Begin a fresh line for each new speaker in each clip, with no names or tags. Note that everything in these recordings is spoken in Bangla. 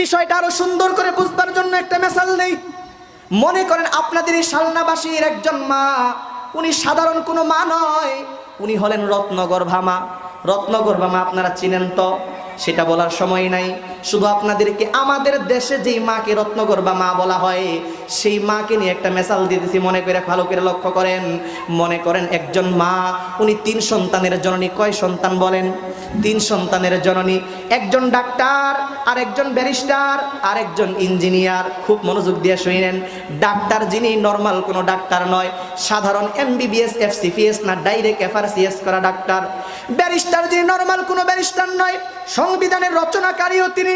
বিষয়টা আরও সুন্দর করে বুঝবার জন্য একটা মেশাল নেই। মনে করেন আপনাদের এই শালনাবাসীর একজন মা, উনি সাধারণ কোনো মা নয়, উনি হলেন রত্নগর্ভা মা। রত্নগর্ভা মা আপনারা চিনেন তো? সেটা বলার সময় নাই। শুধু আপনাদেরকে আমাদের দেশে যেই মাকে রত্নগর্ভা মা বলা হয়, সেই মাকে নিয়ে একটা মেসাল দিতেছি, মনে করে ভালো করে লক্ষ্য করেন। মনে করেন একজন মা, উনি তিন সন্তানের জননী, কয় সন্তান বলেন? তিন সন্তানের জননী, একজন ডাক্তার আর একজন ব্যারিস্টার আর একজন ইঞ্জিনিয়ার। খুব মনোযোগ দিয়ে শুনেন ডাক্তার যিনি নর্মাল কোনো ডাক্তার নয়, সাধারণ এমবিবিএস, এফসিপিএস না, ডাইরেক্ট এফআরসিএস করা ডাক্তার। ব্যারিস্টার যিনি নর্মাল কোনো ব্যারিস্টার নয় সংবিধানের রচনাকারীও তিনি।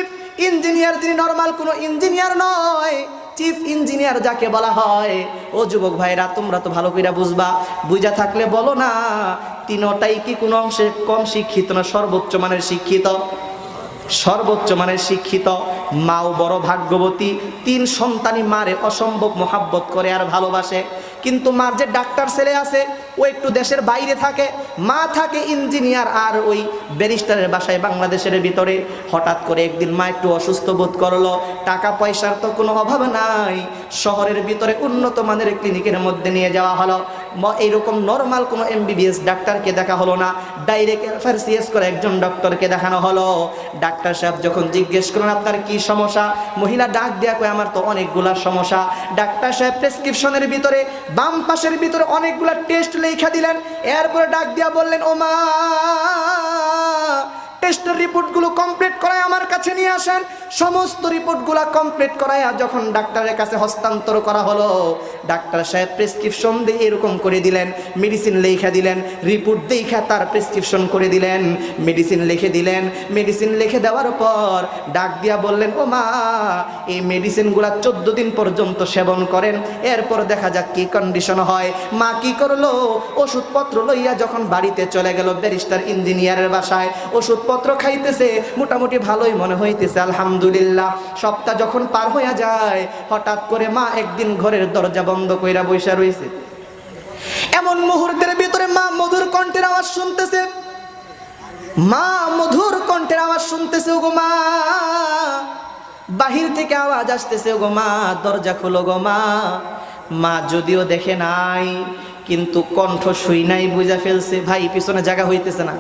ইঞ্জিনিয়ার যিনি নর্মাল কোনো ইঞ্জিনিয়ার নয়। চিফ ইঞ্জিনিয়ার যাকে বলা হয়। ও যুবক ভাইরা, তোমরা তো ভালো করে বুঝবা। বুঝা থাকলে বলো না, তিনটাই কি কোনো অংশে কম শিক্ষিত না সর্বোচ্চ মানের শিক্ষিত? সর্বোচ্চ মানের শিক্ষিত। মাও বড় ভাগ্যবতী। তিন সন্তানই মারে অসম্ভব মোহাব্বত করে আর ভালোবাসে। কিন্তু মার যে ডাক্তার ছেলে আছে ও একটু দেশের বাইরে থাকে, মা থাকে ইঞ্জিনিয়ার, আর ওই ব্যারিস্টারের বাসায় বাংলাদেশের ভিতরে হঠাৎ করে একদিন মা একটু অসুস্থ বোধ করল। টাকা পয়সার তো কোনো অভাব নাই। শহরের ভিতরে উন্নত মানের ক্লিনিকের মধ্যে নিয়ে যাওয়া হলো। এইরকম নর্মাল কোনো এমবিবিএস ডাক্তারকে দেখা হলো না। ডাইরেক্ট এফআরসিএস করে একজন ডক্টরকে দেখানো হলো। ডাক্তার সাহেব যখন জিজ্ঞেস করলেন, আপনার কি সমস্যা? মহিলা ডাক দেয়া কয়, আমার তো অনেকগুলা সমস্যা। ডাক্তার সাহেব প্রেসক্রিপশনের ভিতরে, বাম পাশের ভিতরে অনেকগুলা টেস্ট লেখা দিলেন এরপরে ডাক দিয়া বললেন ও মা টেস্টের রিপোর্টগুলো কমপ্লিট করায় আমার কাছে নিয়ে আসেন। সমস্ত রিপোর্টগুলো কমপ্লিট করায় যখন ডাক্তারের কাছে হস্তান্তর করা হলো, ডাক্তার সাহেব প্রেসক্রিপশন দিয়ে এরকম করে দিলেন মেডিসিন লেখা দিলেন রিপোর্ট দেখা তার প্রেসক্রিপশন করে দিলেন মেডিসিন লিখে দিলেন মেডিসিন লিখে দেওয়ার পর ডাক দিয়া বললেন, ও মা, এই মেডিসিনগুলা চোদ্দ দিন পর্যন্ত সেবন করেন, এরপর দেখা যাক কি কন্ডিশন হয়। মা কি করল? ওষুধপত্র লইয়া যখন বাড়িতে চলে গেল ব্যারিস্টার ইঞ্জিনিয়ারের বাসায়, ওষুধপত্র খাইতেছে, মোটামুটি ভালোই মনে হইতেছে, আলহামদুলিল্লাহ। সপ্তাহ যখন পার হইয়া যায়, হঠাৎ করে মা একদিন ঘরের দরজা বন্ধ কইরা বইসা রইছে। এমন মুহূর্তের ভিতরে মা মধুর কণ্ঠের আওয়াজ শুনতেছে। মা মধুর কণ্ঠের আওয়াজ শুনতেছে গো মা, বাহির থেকে আওয়াজ আসতেছে গো মা, দরজা খুলো গো মা। মা যদিও দেখে নাই, কিন্তু কণ্ঠ শুই নাই, বুঝা ফেলছে, ভাই, পিছনে জায়গা হইতেছে না।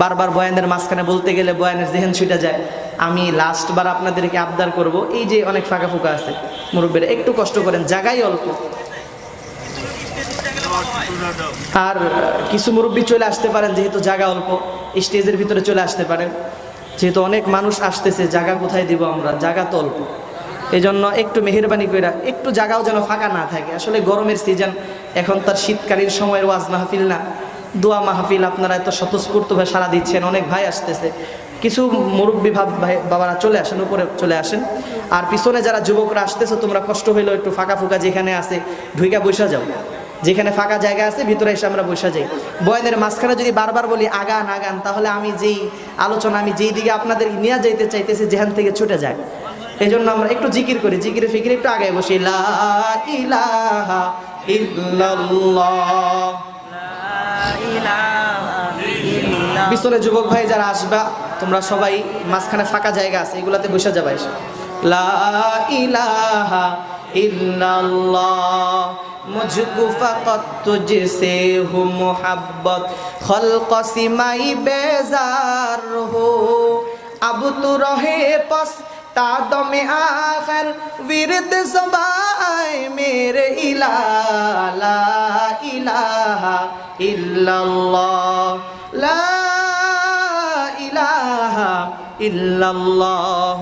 বারবার বয়ানের মাঝখানে বলতে গেলে বয়ানের জেহেন ছুটে যায়। আমি লাস্ট বার আপনাদেরকে আবদার করব, এই যে অনেক ফাঁকা ফুকা আছে, মুরব্বীরা, একটু কষ্ট করেন, জায়গাই অল্প। আর কিছু মুরব্বী চলে আসতে পারেন, যেহেতু জায়গা অল্প, স্টেজের ভিতরে চলে আসতে পারেন। যেহেতু অনেক মানুষ আসতেছে, জায়গা কোথায় দিব আমরা? জায়গা তো অল্প। এই জন্য একটু মেহরবানি করে একটু জায়গাও যেন ফাঁকা না থাকে। আসলে গরমের সিজন এখন তার শীতকালীন সময়ের ওয়াজ মাহফিল না। দোয়া মাহফিল আপনারা এত স্বতঃস্ফূর্তভাবে সারা দিচ্ছেন, অনেক ভাই আসতেছে। কিছু মুরব্বী ভাব ভাই বাবারা চলে আসেন, উপরে চলে আসেন। আর পিছনে যারা যুবকরা আসতেছে, তোমরা কষ্ট হইলেও একটু ফাঁকা ফুকা যেখানে আছে, ঢুইকা বসে যাও। যেখানে ফাঁকা জায়গা আছে, ভিতরে এসে আমরা বসে যাই। বয়ানের মাঝখানে যদি বারবার বলি, আগান আগান, তাহলে আমি যেই আলোচনা, আমি যেই দিকে আপনাদের নিয়ে যাইতে চাইতেছি, যেখান থেকে ছুটে যায়। এই জন্য আমরা একটু জিকির করি, জিকির, ফিকির, একটু আগে বসি। লা ইলাহা ইল্লাল্লাহ। পিছনে যুবক ভাই যারা আসবা, তোমরা সবাই মাঝখানে ফাঁকা জায়গা আছে, এগুলাতে বসে যাবা এসে। মোহাব্বত বেজার হো আবু তু রহে পশ तादम आखिर विरद सबाए मेरे इला ला इलाहा इल्लल्लाह ला ইলাহা ইল্লাল্লাহ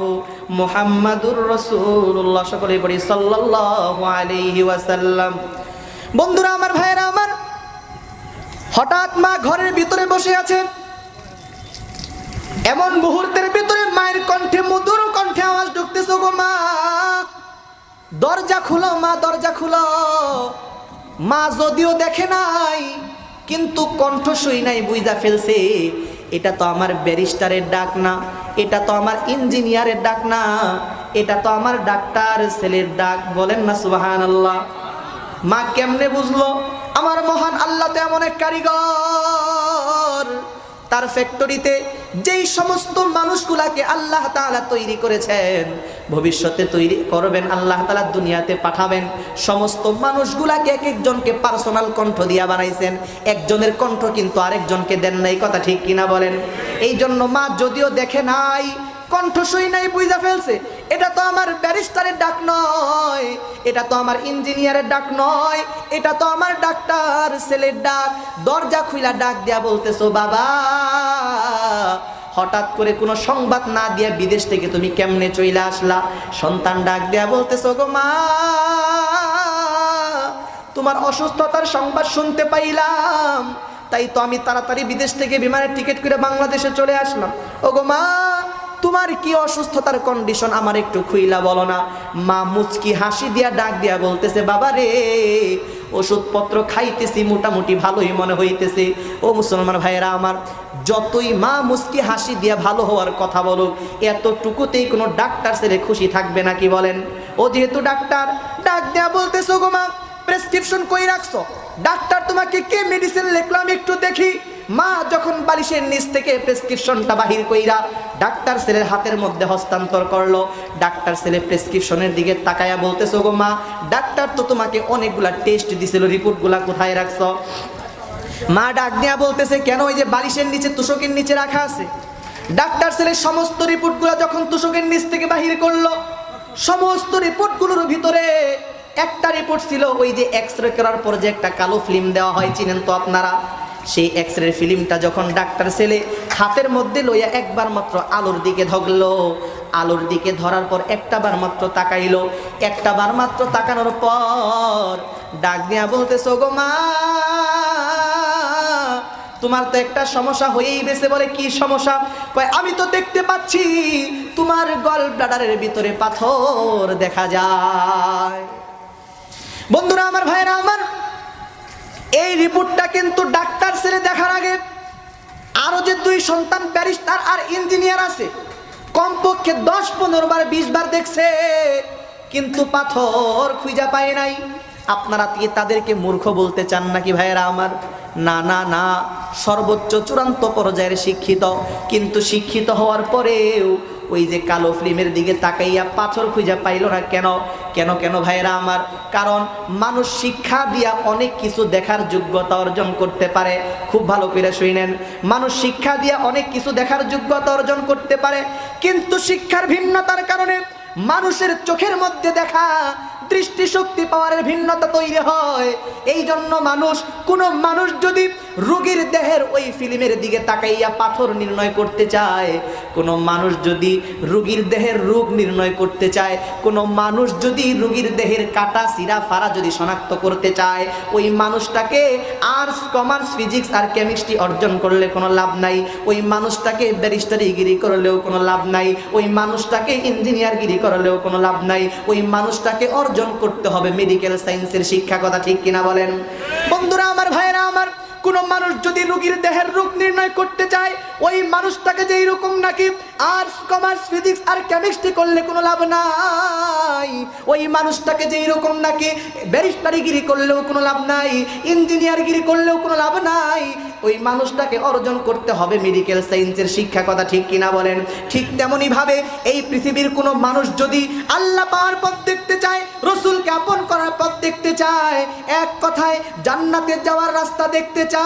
মুহাম্মাদুর রাসূলুল্লাহ সকলে পড়ি সাল্লাল্লাহু আলাইহি ওয়াসাল্লাম বন্ধুরা আমার ভাইয়েরা আমার হঠাৎ মা ঘরের ভিতরে বসে আছে এমন মুহূর্তের ভিতরে মায়ের কণ্ঠে মধুর দরজা খুলো, মা, দরজা খুলো। মা যদিও দেখে নাই, কিন্তু কণ্ঠ শুই নাই বুঝা ফেলছে। এটা তো আমার ব্যারিস্টারের ডাক না, এটা তো আমার ইঞ্জিনিয়ারের ডাক না, এটা তো আমার ডাক্তার ছেলের ডাক। বলেন না সুবাহান আল্লাহ মা কেমনে বুঝলো? আমার মহান আল্লাহ তো এমন এক কারিগর। তার ফ্যাক্টরিতে যেই সমস্ত মানুষগুলাকে আল্লাহ তালা তৈরি করেছেন, ভবিষ্যতে তৈরি করবেন, আল্লাহ তালা দুনিয়াতে পাঠাবেন, সমস্ত মানুষগুলাকে এক একজনকে পার্সোনাল কণ্ঠ দিয়া বানাইছেন। একজনের কণ্ঠ কিন্তু আরেকজনকে দেন নাই, কথা ঠিক কিনা বলেন? এই জন্য মা যদিও দেখে নাই কণ্ঠসই নাই বুঝা ফেলছে। এটা তো আমার ব্যারিস্টারের ডাক নয়, এটা তো আমার ইঞ্জিনিয়ারের ডাক নয়, এটা তো আমার ডাক্তার ছেলের ডাক। দরজা খুইলা ডাক দিয়া বলতেছো, বাবা, হঠাৎ করে কোনো সংবাদ না দিয়া বিদেশ থেকে তুমি কেমনে চইলা আসলা? সন্তান ডাক দেয়া বলতেছো, গো মা, তোমার অসুস্থতার সংবাদ শুনতে পাইলাম। তাই তো আমি তাড়াতাড়ি বিদেশ থেকে বিমানের টিকিট করে বাংলাদেশে চলে আসলাম। ও গো মা তোমার কি অসুস্থতার কন্ডিশন আমার একটু খুইলা বলো না? মা মুচকি হাসি দিয়া ডাক দিয়া বলতেছে, বাবা রে, ওষুধপত্র খাইতেছি, মোটামুটি ভালোই মনে হইতেছে। ও মুসলমান ভাইয়েরা আমার, যতই মা মুচকি হাসি দিয়া ভালো হওয়ার কথা বলুক, এতটুকুতেই কোনো ডাক্তার ছেলে খুশি থাকবে নাকি বলেন? ও যেহেতু ডাক্তার, ডাক দেয়া বলতেছো গো মা প্রেসক্রিপশন কই রাখছো? ডাক্তার তোমাকে কে মেডিসিন লিখলো? আমি একটু দেখি। মা যখন বালিশের নিচ থেকে প্রেসক্রিপশনটা বাহির কইরা ডাক্তার ছেলের হাতের মধ্যে হস্তান্তর করল, ডাক্তার ছেলে প্রেসক্রিপশনের দিকে তাকায়া বলতেছো গো মা, ডাক্তার তো তোমাকে অনেকগুলা টেস্ট দিছিল রিপোর্টগুলা কোথায় রাখছো? মা ডাক বলতেছে, কেন ওই যে বালিশের নিচে তুষকের নিচে রাখা আছে? ডাক্তার ছেলের সমস্ত রিপোর্টগুলো যখন তুষকের নিচ থেকে বাহির করল, সমস্ত রিপোর্টগুলোর ভিতরে একটা রিপোর্ট ছিল, ওই যে এক্স রে করার পর যে একটা কালো ফিল্ম দেওয়া হয়, চিনেন তো আপনারা? সেই এক্স রে ফিল্মটা যখন ডাক্তার ছেলে হাতের মধ্যে লইয়া একবার মাত্র আলোর দিকে ধরলো, আলোর দিকে ধরার পর একটা বার মাত্র তাকাইলো, একটা বার মাত্র তাকানোর পর ডাক দিয়া বলতেছো গো মা, তোমার তো একটা সমস্যা হয়েই গেছে বলে, কি সমস্যা? কয়, আমি তো দেখতে পাচ্ছি, তোমার গল ব্লাডারের ভিতরে পাথর দেখা যায়। বন্ধুরা, আমার ভাইরা আমার এই রিপোর্টটা কিন্তু ডাক্তার ছেলে দেখার আগে আরও যে দুই সন্তান ব্যারিস্টার আর ইঞ্জিনিয়ার আছে। কমপক্ষে দশ, পনেরো বার, বিশ বার দেখছে, কিন্তু পাথর খুঁজা পায় নাই। আপনারা কি তাদেরকে মূর্খ বলতে চান নাকি ভাইয়েরা আমার? না না না, সর্বোচ্চ চূড়ান্ত পর্যায়ের শিক্ষিত। কিন্তু শিক্ষিত হওয়ার পরেও ওই যে কালো ফিল্মের দিকে তাকাইয়া পাথর খুঁজে পাইল না কেন? কেন কেন ভাইয়েরা আমার? কারণ মানুষ শিক্ষা দিয়া অনেক কিছু দেখার যোগ্যতা অর্জন করতে পারে। খুব ভালো করে শুনেন মানুষ শিক্ষা দিয়া অনেক কিছু দেখার যোগ্যতা অর্জন করতে পারে। কিন্তু শিক্ষার ভিন্নতার কারণে মানুষের চোখের মধ্যে দেখা দৃষ্টিশক্তি পাওয়ারের ভিন্নতা তৈরি হয়। এই জন্য মানুষ, কোন মানুষ যদি রোগীর দেহের ওই ফিল্মের দিকে তাকাইয়া পাথর নির্ণয় করতে চায়। কোন মানুষ যদি রোগীর দেহের রোগ নির্ণয় করতে চায়, কোন মানুষ যদি রোগীর দেহের কাটা সিরা ফারা যদি শনাক্ত করতে চায়, ওই মানুষটাকে আর্টস, কমার্স, ফিজিক্স আর কেমিস্ট্রি অর্জন করলে কোনো লাভ নাই। ওই মানুষটাকে ব্যারিস্টারিগিরি করলেও কোনো লাভ নাই। ওই মানুষটাকে ইঞ্জিনিয়ারগিরি করলেও কোনো লাভ নাই। ওই মানুষটাকে অর্জন করতে হবে। মেডিকেল সায়েন্সের শিক্ষা কথা ঠিক কিনা বলেন? বন্ধুরা, আমার ভাইয়েরা কোন মানুষ যদি রোগীর দেহের রোগ নির্ণয় করতে চায়, ওই মানুষটাকে যে রকম নাকি আর্টস কমার্স ফিজিক্স আর কেমিস্ট্রি করলে কোনো লাভ নাই। ওই মানুষটাকে যেই রকম নাকি ব্যারিস্টারিগিরি করলেও কোনো লাভ নাই ইঞ্জিনিয়ারগিরি করলেও কোনো লাভ নাই, ওই মানুষটাকে অর্জন করতে হবে মেডিকেল সায়েন্সের শিক্ষা কথা ঠিক কিনা বলেন? ঠিক তেমনই ভাবে এই পৃথিবীর কোনো মানুষ যদি আল্লাহ পাওয়ার পথ দেখতে চায়, রসুলকে আপন করার পথ দেখতে চায়, এক কথায় জান্নাতে যাওয়ার রাস্তা দেখতে চায়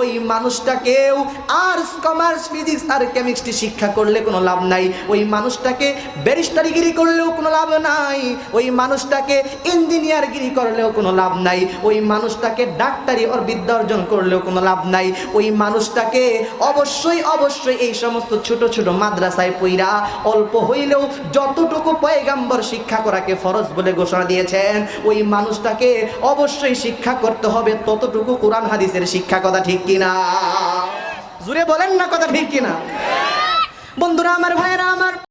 ওই মানুষটাকেও আর্টস কমার্স ফিজিক্স আর কেমিস্ট্রি শিক্ষা করলে কোনো লাভ নাই। ওই মানুষটাকে ব্যারিস্টারিগিরি করলেও কোনো লাভ নাই। ওই মানুষটাকে ইঞ্জিনিয়ারগিরি করলেও কোনো লাভ নাই। ওই মানুষটাকে ডাক্তারি ওর বিদ্যা অর্জন করলেও কোনো লাভ নাই। ওই মানুষটাকে অবশ্যই অবশ্যই এই সমস্ত ছোট ছোট মাদ্রাসায় পইরা অল্প হইলেও যতটুকু পয়গাম্বর শিক্ষা করাকে ফরজ বলে ঘোষণা দিয়েছেন, ওই মানুষটাকে অবশ্যই শিক্ষা করতে হবে ততটুকু কোরআন হাদিসের শিক্ষা কথা ঠিক কিনা? জুড়ে বলেন না কথা ঠিক কিনা? বন্ধুরা, আমার ভাইয়েরা, আমার